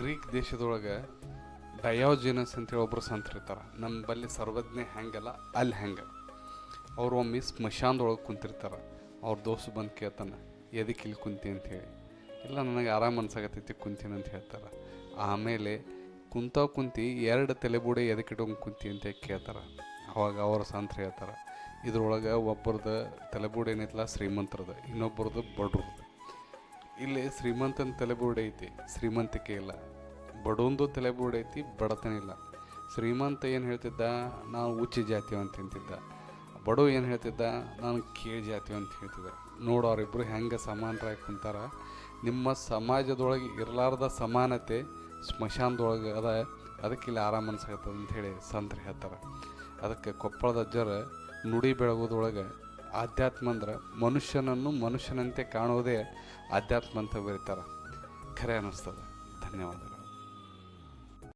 Greek ದೇಶದೊಳಗೆ ಡಯೋಜಿನಸ್ ಅಂತೇಳಿ ಒಬ್ಬರು ಸಂತರಿರ್ತಾರೆ ನಮ್ಮ ಬಲ್ಲಿ ಸರ್ವಜ್ಞೆ ಹೆಂಗಲ್ಲ ಅಲ್ಲಿ ಹೆಂಗೆ ಅವ್ರು ಒಮ್ಮೆ ಸ್ಮಶಾನದೊಳಗೆ ಕುಂತಿರ್ತಾರೆ. ಅವ್ರ ದೋಸ್ತು ಬಂದು ಕೇಳ್ತಾನೆ ಎದಕ್ಕೆ ಇಲ್ಲಿ ಕುಂತಿ? ಅಂತೇಳಿ ಇಲ್ಲ, ನನಗೆ ಆರಾಮ ಅನ್ಸಾಕತ್ತೈತಿ, ಕುಂತೀನಿ ಅಂತ ಹೇಳ್ತಾರೆ. ಆಮೇಲೆ ಕುಂತ ಕುಂತಿ ಎರಡು ತಲೆಬೂಡೆ ಎದಕ್ಕೆ ಇಟ್ಕೊಂಡು ಕುಂತಿ ಅಂತ ಕೇಳ್ತಾರೆ. ಅವಾಗ ಅವ್ರ ಸಂತ್ರ ಹೇಳ್ತಾರೆ, ಇದ್ರೊಳಗೆ ಒಬ್ಬರದ್ದು ತಲೆಬೂಡೆ ಏನೈತಲ್ಲ ಶ್ರೀಮಂತರದ ಇನ್ನೊಬ್ಬರದ್ದು ಬಡ್ರದ್ದು ಇಲ್ಲಿ ಶ್ರೀಮಂತನ ತಲೆಬೂಡೆ ಐತಿ. ಶ್ರೀಮಂತಿಕೆ ಇಲ್ಲ. ಬಡವಂದು ತಲೆಬೂಡೆ ಐತಿ, ಬಡತನ ಇಲ್ಲ. ಶ್ರೀಮಂತ ಏನು ಹೇಳ್ತಿದ್ದ? ನಾವು ಉಚ್ಚ ಜಾತಿ ಅಂತ ಹೇಳ್ತಿದ್ದ. ಬಡವ ಏನು ಹೇಳ್ತಿದ್ದ? ನಾನು ಕೇಳಿ ಜಾತಿ ಅಂತ ಹೇಳ್ತಿದ್ದೆ. ನೋಡು ಅವರಿಬ್ಬರು ಹೆಂಗೆ ಸಮಾನರಾಗಿ ಕುಂತಾರ. ನಿಮ್ಮ ಸಮಾಜದೊಳಗೆ ಇರಲಾರ್ದ ಸಮಾನತೆ ಸ್ಮಶಾನದೊಳಗೆ ಅದ. ಅದಕ್ಕೆ ಇಲ್ಲಿ ಆರಾಮ ಅಂತ ಹೇಳಿ ಸಂತರು ಹೇಳ್ತಾರೆ. ಅದಕ್ಕೆ ಕೊಪ್ಪಳದ ಅಜ್ಜರ ನುಡಿ ಬೆಳಗೋದ್ರೊಳಗೆ ಆಧ್ಯಾತ್ಮ ಅಂದ್ರೆ ಮನುಷ್ಯನನ್ನು ಮನುಷ್ಯನಂತೆ ಕಾಣೋದೇ ಆಧ್ಯಾತ್ಮ ಅಂತ ಬರೀತಾರೆ. ಖರೆ ಅನ್ನಿಸ್ತದೆ ಧನ್ಯವಾದಗಳು.